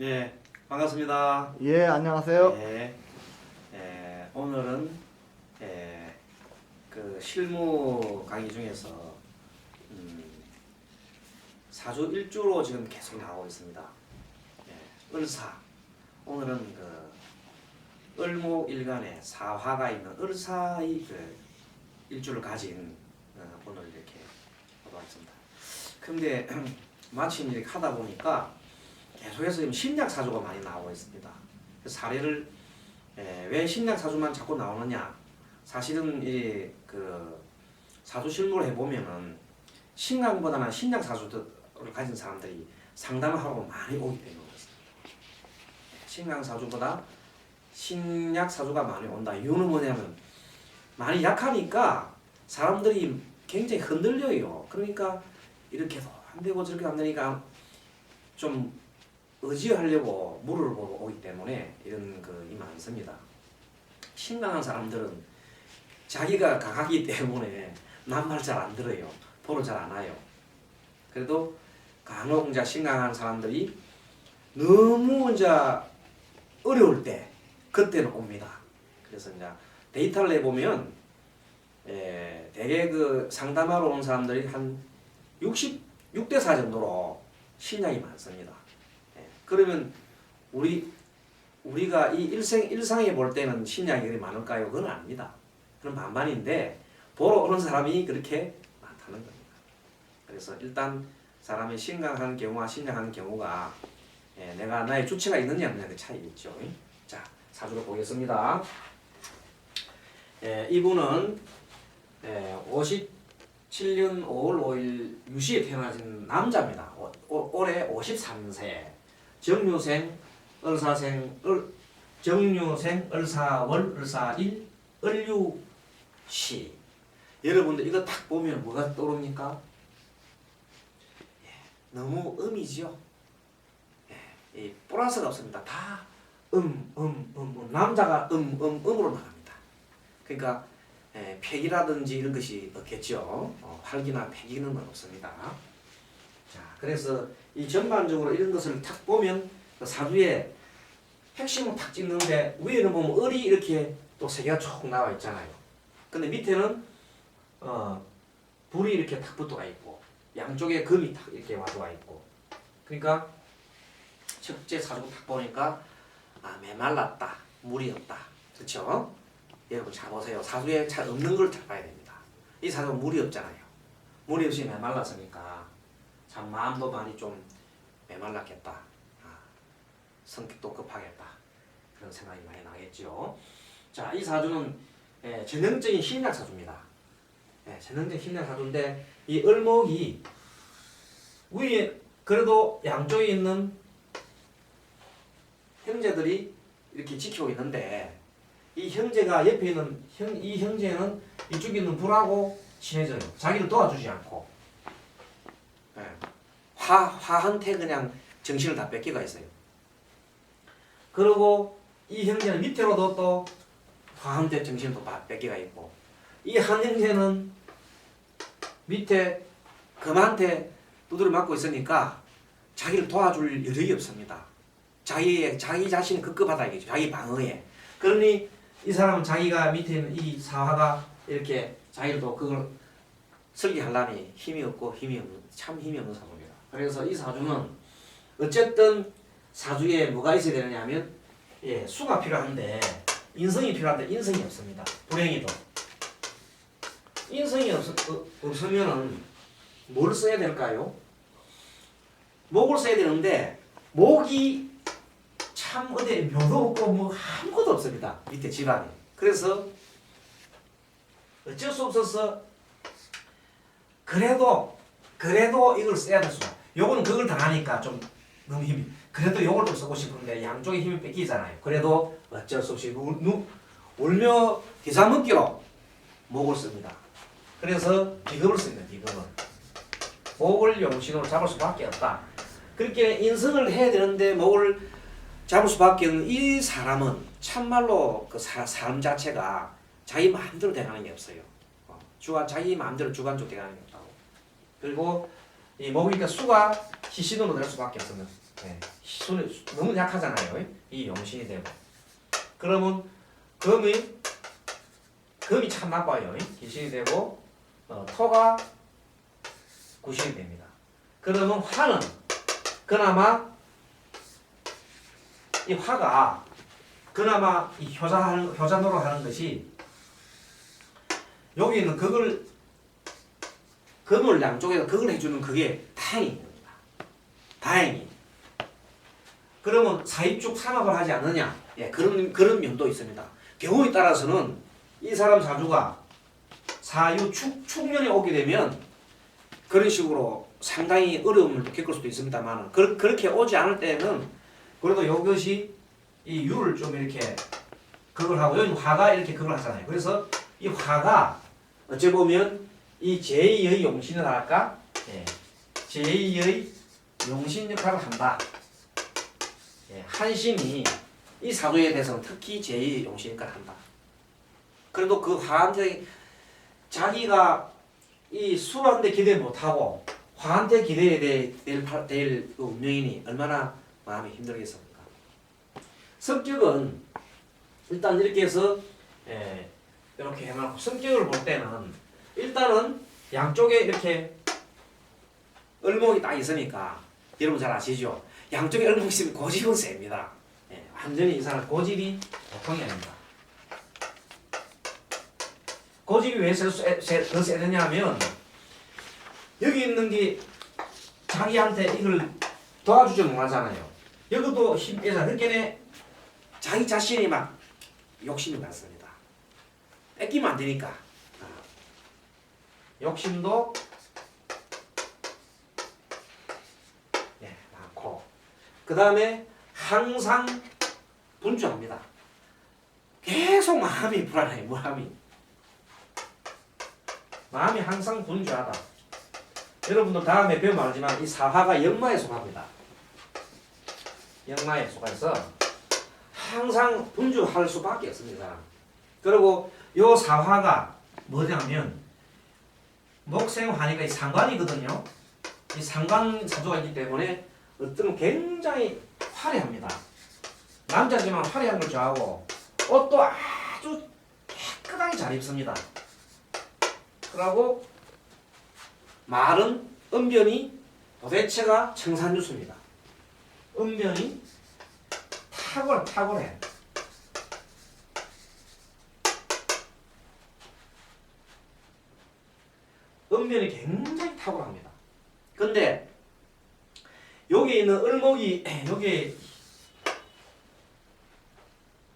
네, 반갑습니다. 예, 안녕하세요. 네, 에, 오늘은 에, 그 실무 강의 중에서 음, 사주 일주로 지금 계속 나오고 있습니다. 예, 을사 오늘은 그 을목일간에 사화가 있는 을사의 그 일주를 가진 어, 오늘 이렇게 보도록 하겠습니다. 근데 마침 이렇게 하다 보니까 계속해서 지금 신약 사주가 많이 나오고 있습니다. 그 사례를 에, 왜 신약 사주만 자꾸 나오느냐? 사실은 이 그 사주 실무를 해보면은 신강보다는 신약 사주를 가진 사람들이 상담을 하러 많이 오기 때문에 그렇습니다. 신강 사주보다 신약 사주가 많이 온다. 이유는 뭐냐면 많이 약하니까 사람들이 굉장히 흔들려요. 그러니까 이렇게도 안 되고 저렇게 안 되니까 좀 의지하려고 물을 보러 오기 때문에 이런 그이 많습니다. 신강한 사람들은 자기가 강하기 때문에 남말 잘 안 들어요. 보러 잘안 와요. 그래도 간혹 이제 신강한 사람들이 너무 이제 어려울 때 그때는 옵니다. 그래서 이제 데이터를 내보면 에, 대개 그 상담하러 온 사람들이 한 60, 6대 4 정도로 신약이 많습니다. 예, 그러면 우리 우리가 이 일생 일상에 볼 때는 신약이 그리 많을까요? 그건 아닙니다. 그건 반반인데 보러 오는 사람이 그렇게 많다는 겁니다. 그래서 일단 사람이 신강한 경우와 신약한 경우가 예, 내가 나의 주체가 있느냐 없느냐 그 차이 있죠. 자 사주를 보겠습니다. 예, 이분은 예, 57년 5월 5일 유시에 태어나신 남자입니다. 오, 오, 올해 53세 정유생 을사생 을 정유생 을사월 을사일 을유시 여러분들 이거 딱 보면 뭐가 떠오릅니까? 예, 너무 음이지요. 예, 이 플러스가 없습니다. 다 음, 음, 음, 음. 남자가 음, 음, 음으로 나갑니다. 그러니까 예, 폐기라든지 이런 것이 없겠죠. 어, 활기나 폐기는 없습니다. 자, 그래서 이 전반적으로 이런 것을 탁 보면 그 사주에 핵심을 탁 찍는데 위에는 보면 을이 이렇게 또 세 개가 쭉 나와 있잖아요. 근데 밑에는 어, 불이 이렇게 탁 붙어가 있고 양쪽에 금이 탁 이렇게 와가 있고 그러니까 첫째 사주 탁 보니까 아 메말랐다 물이 없다 그렇죠? 여러분 잘 보세요 사주에 잘 없는 걸 잘 봐야 됩니다. 이 사주가 물이 없잖아요. 물이 없이 메말랐으니까 참 마음도 많이 좀 메말랐겠다. 아, 성격도 급하겠다. 그런 생각이 많이 나겠죠. 자, 이 사주는 예, 전형적인 신약 사주입니다. 예, 전형적인 신약 사주인데 이 을목이 위에 그래도 양쪽에 있는 형제들이 이렇게 지키고 있는데 이 형제가 옆에 있는 형, 이 형제는 이쪽에 있는 불하고 친해져요. 자기를 도와주지 않고 예, 화 화한테 그냥 정신을 다 뺏기가 있어요. 그리고 이 형제는 밑으로도 또 화한테 정신을 또다 뺏기가 있고 이 한 형제는 밑에 금한테 두드려 맞고 있으니까 자기를 도와줄 여력이 없습니다. 자기 자기 자신이 급급하다 이거죠. 자기 방어에. 그러니 이 사람은 자기가 밑에 있는 이 사화가 이렇게 자기를 또 그걸 설계하려니 힘이 없고 힘이 없는 참 힘이 없는 사주입니다. 그래서 이 사주는 어쨌든 사주에 뭐가 있어야 되느냐면 예 수가 필요한데 인성이 필요한데 인성이 없습니다. 불행히도 인성이 없, 어, 없으면은 뭘 써야 될까요? 목을 써야 되는데 목이 참 어디 묘도 없고 뭐 아무것도 없습니다. 밑에 집안에. 그래서 어쩔 수 없어서 그래도 그래도 이걸 써야 될 수가. 요거는 그걸 당하니까 좀 너무 힘이. 그래도 요걸 좀 쓰고 싶은데 양쪽에 힘이 뺏기잖아요. 그래도 어쩔 수 없이 우, 누, 울며 기사 먹기로 목을 씁니다. 그래서 비급을 씁니다. 비급을. 목을 용신으로 잡을 수밖에 없다. 그렇게 인성을 해야 되는데 목을 잡을 수밖에 없는 이 사람은 참말로 그 사, 삶 자체가 자기 마음대로 돼가는 게 없어요. 어, 주관 자기 마음대로 주관적으로 돼가는 게 없다고. 그리고 이 목이니까 수가 희신으로 될 수밖에 없습니다. 예, 손이 너무 약하잖아요. 이 용신이 되고. 그러면 금이 금이 참 나빠요. 기신이 되고 어, 토가 구신이 됩니다. 그러면 화는 그나마 이 화가 그나마 이 효자하는 효자노로 하는 것이 여기는 그걸 금을 양쪽에서 그걸 해주는 그게 다행입니다. 다행히. 그러면 사입축 삼합을 하지 않느냐? 예, 그런 그런 면도 있습니다. 경우에 따라서는 이 사람 사주가 사유 축 축년이 오게 되면 그런 식으로 상당히 어려움을 겪을 수도 있습니다만 그, 그렇게 오지 않을 때는 그래도 이것이 이 유를 좀 이렇게 그걸 하고 여기 화가 이렇게 그걸 하잖아요. 그래서 이 화가 어찌 보면 이 제2의 용신을 할까? 예. 제2의 용신 역할을 한다. 예. 한신이 이 사주에 대해서는 특히 제2의 용신 역할을 한다. 그래도 그 화한테 자기가 이 술한테 기대 못하고 화한테 기대야 될, 될, 될그 운명이니 얼마나 마음이 힘들겠습니까? 성격은 일단 이렇게 해서 예, 이렇게 해놓고 성격을 볼 때는 일단은 양쪽에 이렇게 을목이 딱 있으니까 여러분 잘 아시죠? 양쪽에 을목이 있으면 고집은 셉니다. 예, 완전히 이 사람 고집이 보통이 아닙니다. 고집이 왜 세- 세- 세- 더 세느냐 하면 여기 있는 게 자기한테 이걸 도와주지 못하잖아요. 여기도 힘 빼서 그렇게 자기 자신이 막 욕심이 많습니다. 뺏기면 안 되니까. 아. 욕심도 예, 많고 그 다음에 항상 분주합니다. 계속 마음이 불안해, 마음이. 마음이 항상 분주하다. 여러분도 다음에 배우면 알지만 이 사화가 역마에 속합니다. 역마에 속해서 항상 분주할 수밖에 없습니다. 그리고 요 사화가 뭐냐면 목생화니까 이 상관이거든요. 이 상관 사조가 있기 때문에 어떤 굉장히 화려합니다. 남자지만 화려한 걸 좋아하고 옷도 아주 깨끗하게 잘 입습니다. 그러고 말은 은변이 도대체가 청산유수입니다. 은변이 탁월 탁월해. 은변이 굉장히 탁월합니다. 근데 여기 있는 을목이 여기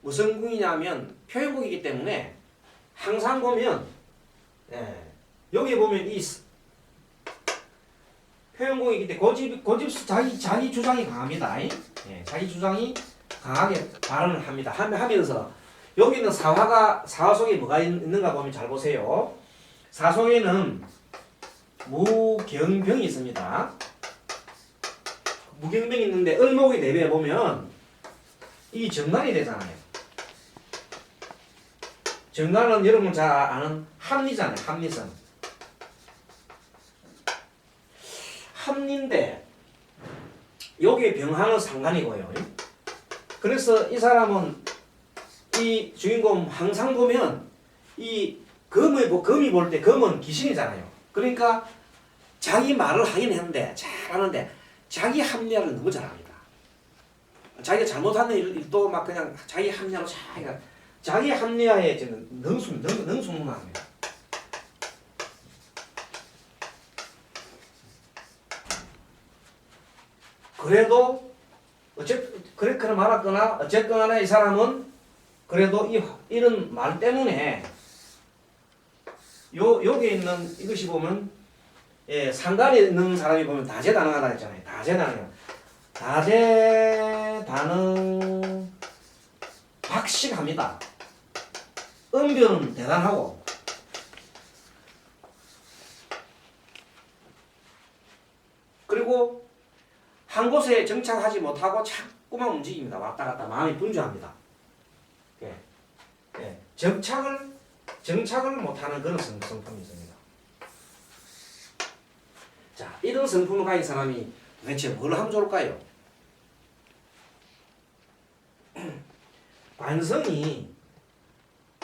무슨 궁이냐면 표현궁이기 때문에 항상 보면 예, 여기 보면 이 스- 표현궁이기 때문에 고집 고집 자기 자기 주장이 강합니다. 예, 자기 주장이 강하게 발언을 합니다. 하면- 하면서 여기는 사화가 사화 속에 뭐가 있- 있는가 보면 잘 보세요. 사속에는 무경병이 있습니다. 무경병이 있는데 을목이 내부에 보면 이 정관이 되잖아요. 정관은 여러분 잘 아는 합리잖아요. 합리선. 합리인데 여기에 병하는 상관이고요. 그래서 이 사람은 이 주인공 항상 보면 이 금을 보- 금이 볼 때 금은 귀신이잖아요. 그러니까 자기 말을 하긴 했는데 잘하는데 자기 합리화를 너무 잘합니다. 자기가 잘못하는 일- 일도 막 그냥 자기 합리화로 자기가 자기 합리화에 저는 능수 능 능수능합니다. 그래도 어쨌 그렇거나 말았거나 어쨌거나 이 사람은 그래도 이 이런 말 때문에 요 여기 있는 이것이 보면 예 상관에 있는 사람이 보면 다재다능하다 했잖아요. 다재다능 다재다능 박식합니다. 은변은 대단하고 그리고 한 곳에 정착하지 못하고 자꾸만 움직입니다. 왔다 갔다 마음이 분주합니다. 예. 예. 정착을 정착을 못하는 그런 성, 성품이 있습니다. 자, 이런 성품을 가진 사람이 도대체 뭘 하면 좋을까요? 관성이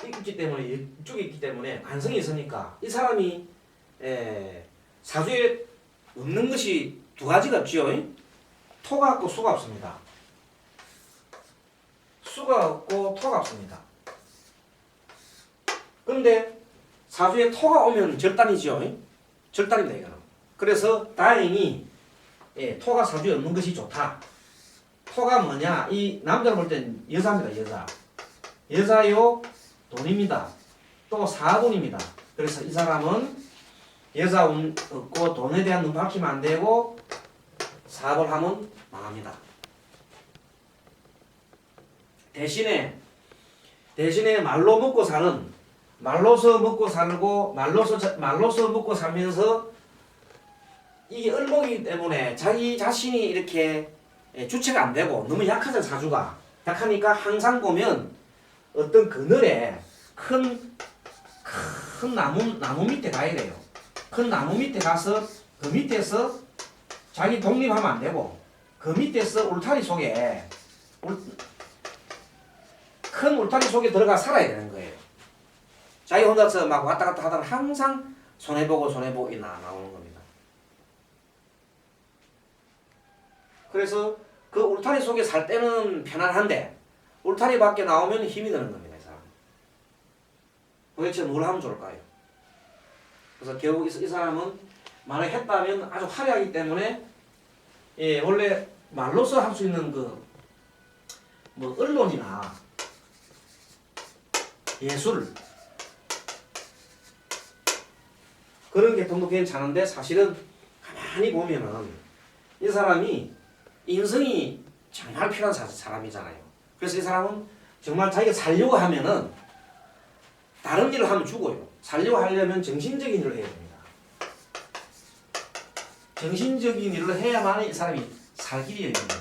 있기 때문에 이쪽에 있기 때문에 관성이 있으니까 이 사람이 에, 사주에 없는 것이 두 가지가 없지요. 토가 없고 수가 없습니다. 수가 없고 토가 없습니다. 근데 사주에 토가 오면 절단이지요. 절단입니다 이거는. 그래서 다행히 예, 토가 사주에 없는 것이 좋다. 토가 뭐냐? 이 남자를 볼땐 여자입니다 여자. 여자요 돈입니다. 또 사돈입니다. 그래서 이 사람은 여자 운 없고 돈에 대한 눈 밝히면 안 되고 사업을 하면 망합니다. 대신에 대신에 말로 먹고 사는 말로서 먹고 살고 말로서 자- 말로서 먹고 살면서 이게 을목이기 때문에 자기 자신이 이렇게 예, 주체가 안 되고 너무 약하잖아 사주가 약하니까 항상 보면 어떤 그늘에 큰, 큰 나무, 나무 밑에 가야 돼요. 큰 나무 밑에 가서 그 밑에서 자기 독립하면 안 되고 그 밑에서 울타리 속에 울, 큰 울타리 속에 들어가 살아야 되는 거예요. 자기 혼자서 막 왔다 갔다 하다가 항상 손해보고 손해보고 이 나, 나오는 겁니다. 그래서 그 울타리 속에 살 때는 편안한데 울타리 밖에 나오면 힘이 드는 겁니다. 이 사람. 도대체 뭘 하면 좋을까요? 그래서 결국 이, 이 사람은 말을 했다면 아주 화려하기 때문에 예, 원래 말로서 할 수 있는 그 뭐 언론이나 예술 그런 계통도 괜찮은데 사실은 가만히 보면은 이 사람이 인성이 정말 필요한 사- 사람이잖아요. 그래서 이 사람은 정말 자기가 살려고 하면은 다른 일을 하면 죽어요. 살려고 하려면 정신적인 일을 해야 됩니다. 정신적인 일을 해야만 이 사람이 살 길이 열립니다.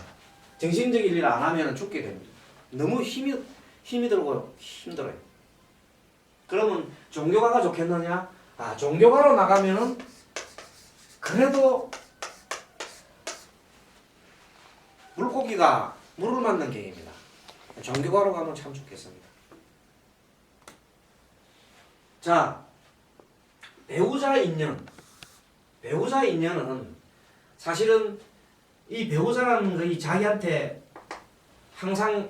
정신적인 일을 안 하면 죽게 됩니다. 너무 힘이 힘이 들고 힘들어요. 그러면 종교가가 좋겠느냐? 아 종교가로 나가면은 그래도 물고기가 물을 맞는 개입니다. 종교가로 가면 참 좋겠습니다. 자, 배우자 인연. 배우자 인연은 사실은 이 배우자라는 것이 자기한테 항상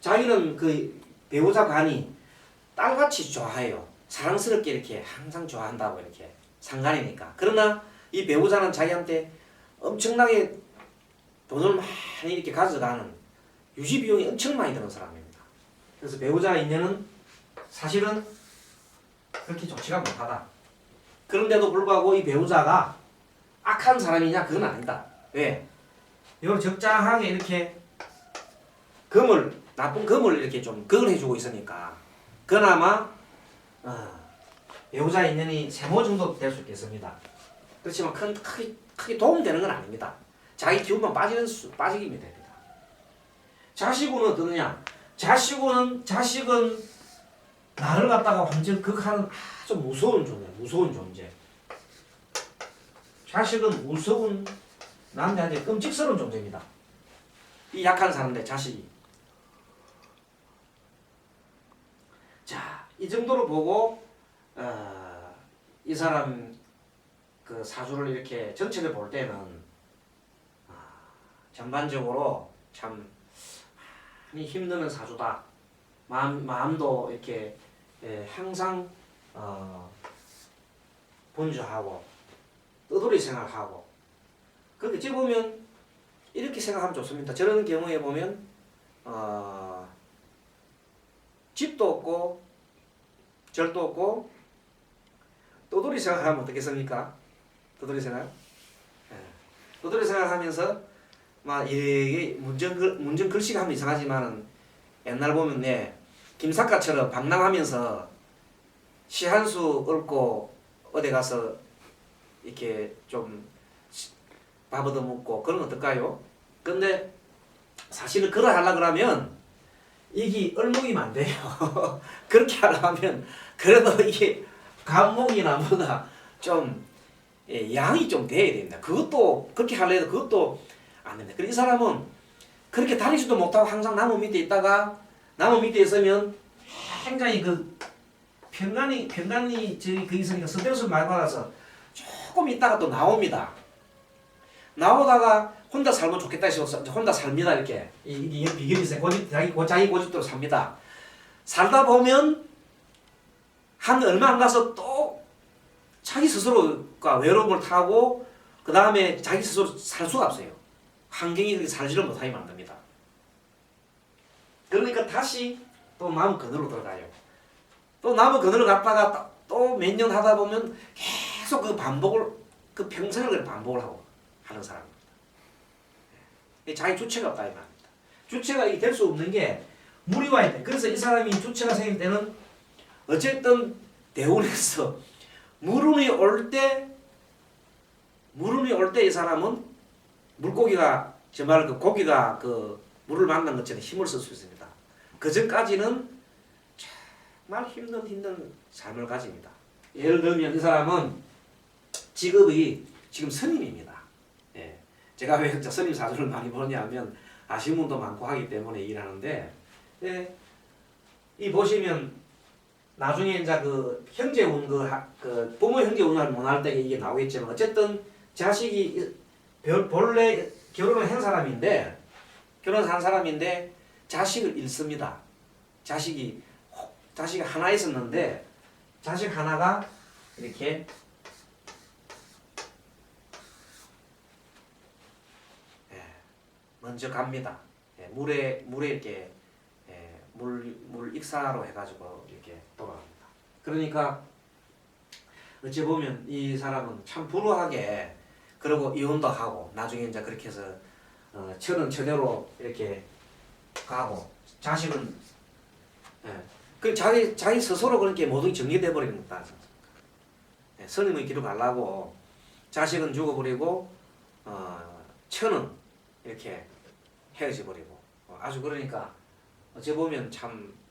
자기는 그 배우자 간이 딸같이 좋아해요. 사랑스럽게 이렇게 항상 좋아한다고 이렇게 상관이니까. 그러나 이 배우자는 자기한테 엄청나게 돈을 많이 이렇게 가져가는 유지 비용이 엄청 많이 드는 사람입니다. 그래서 배우자 인연은 사실은 그렇게 좋지가 못하다. 그런데도 불구하고 이 배우자가 악한 사람이냐 그건 아니다. 왜? 이걸 적당하게 이렇게 금을 나쁜 금을 이렇게 좀 그을 해주고 있으니까 그나마 어, 배우자 인연이 세모 정도 될 수 있겠습니다. 그렇지만 큰 크게 크게 도움되는 건 아닙니다. 자기 기운만 빠지는 수 빠지기면 됩니다. 자식은 어떠느냐? 자식은 자식은 나를 갖다가 완전 극하는 아주 무서운 존재, 무서운 존재. 자식은 무서운 남자한테 끔찍스러운 존재입니다. 이 약한 사람들 자식이. 자, 이 정도로 보고 어, 이 사람 그 사주를 이렇게 전체를 볼 때는 아, 전반적으로 참 많이 힘드는 사주다. 마음 마음도 이렇게 예, 항상 어, 분주하고 떠돌이 생각하고 그렇게 어찌 보면 이렇게 생각하면 좋습니다. 저런 경우에 보면 어, 집도 없고 절도 없고 떠돌이 생각하면 어떻겠습니까? 떠돌이 생각? 예. 떠돌이 생각하면서 막 이게 문전 글 문전 글씨가 하면 이상하지만은 옛날 보면 네 김사과처럼 방랑하면서 시한수 읊고 어디 가서 이렇게 좀 밥 얻어 먹고 그런 거 어떨까요? 근데 사실은 그러 하려 그러면 이게 얼목이면 안 돼요. 그렇게 하려면 그래도 이게 감목이나 뭐가 좀 예, 양이 좀 돼야 됩니다. 그것도 그렇게 하려도 그것도 안 됩니다. 그래서 이 사람은 그렇게 다니지도 못하고 항상 나무 밑에 있다가 나무 밑에 있으면 굉장히 그 평간이 평간이 저기 그 있으니까 스트레스 많이 받아서 조금 있다가 또 나옵니다. 나오다가 혼자 살면 좋겠다 싶어서 혼자 삽니다 이렇게 이- 이게 비결이 있어요. 고집 자기 고- 자기 고집대로 삽니다. 살다 보면 한 얼마 안 가서 또 자기 스스로가 외로움을 타고 그 다음에 자기 스스로 살 수가 없어요. 환경이 그렇게 살지를 못하게 만듭니다. 그러니까 다시 또 나무 그늘로 들어가요. 또 나무 그늘로 갔다가 또 몇 년 하다 보면 계속 그 반복을 그 평생을 반복을 하고 하는 사람입니다. 예. 자기 주체가 없다 이 말입니다. 주체가 될 수 없는 게 물이 와야 돼. 그래서 이 사람이 주체가 생길 때는 어쨌든 대운에서 물운이 올 때 물운이 올 때 이 사람은 물고기가 정말 그 고기가 그 물을 만난 것처럼 힘을 쓸 수 있습니다. 그 전까지는 정말 힘든 힘든 삶을 가집니다. 예를 들면 이 사람은 직업이 지금 스님입니다. 예. 제가 왜 스님 사주를 많이 보냐면 아시는 분도 많고 하기 때문에 일하는데 예. 이 보시면 나중에 이제 그 형제 운그 그 부모 형제 운을 못할 때 이게 나오겠지만 어쨌든 자식이 별- 본래 결혼을 한 사람인데 결혼한 사람인데 자식을 잃습니다. 자식이 혹- 자식이 하나 있었는데 자식 하나가 이렇게 예, 먼저 갑니다. 예, 물에 물에 이렇게 예, 물, 물 익사로 해가지고 이렇게 돌아갑니다. 그러니까 어찌 보면 이 사람은 참 불우하게 그리고 이혼도 하고 나중에 이제 그렇게 해서 어, 처는 처대로 이렇게 가고 자식은 예, 그 자기 자기 스스로 그렇게 모든 게 정리돼 버리는 것다. 예, 스님의 길을 가려고 자식은 죽어버리고 어, 처는 이렇게 헤어져 버리고 어, 아주 그러니까 어찌 보면 참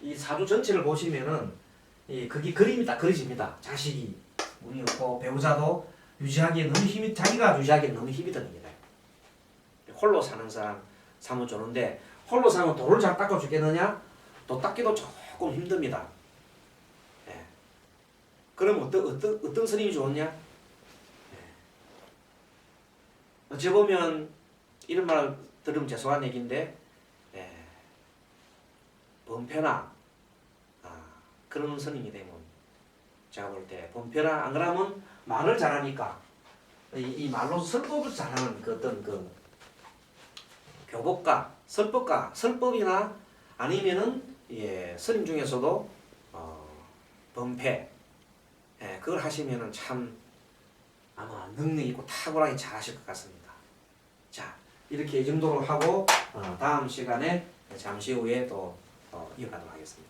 이 사주 전체를 보시면은 이 그게 그림이 딱 그려집니다. 자식이 운이 없고 배우자도 유지하기에 너무 힘이 자기가 유지하기에 너무 힘이 드는 거예요. 홀로 사는 사람 사면 좋은데 홀로 사면 돌을 잘 닦아 주겠느냐? 또 닦기도 조금 힘듭니다. 예. 그럼 어떤 어떤 어떤 스님이 좋냐? 예. 어찌 보면 이런 말 들으면 죄송한 얘기인데 예. 범패나 아, 그런 스님이 되면 제가 볼 때 범패나 안 그러면 말을 잘하니까 이, 이 말로 설법을 잘하는 그 어떤 그 교법가, 설법가, 설법이나 아니면은 예, 스님 중에서도 어, 범패 예, 그걸 하시면은 참 아마 능력 있고 탁월하게 잘하실 것 같습니다. 자 이렇게 이 정도로 하고 어, 다음 시간에 잠시 후에 또 어, 이어가도록 하겠습니다.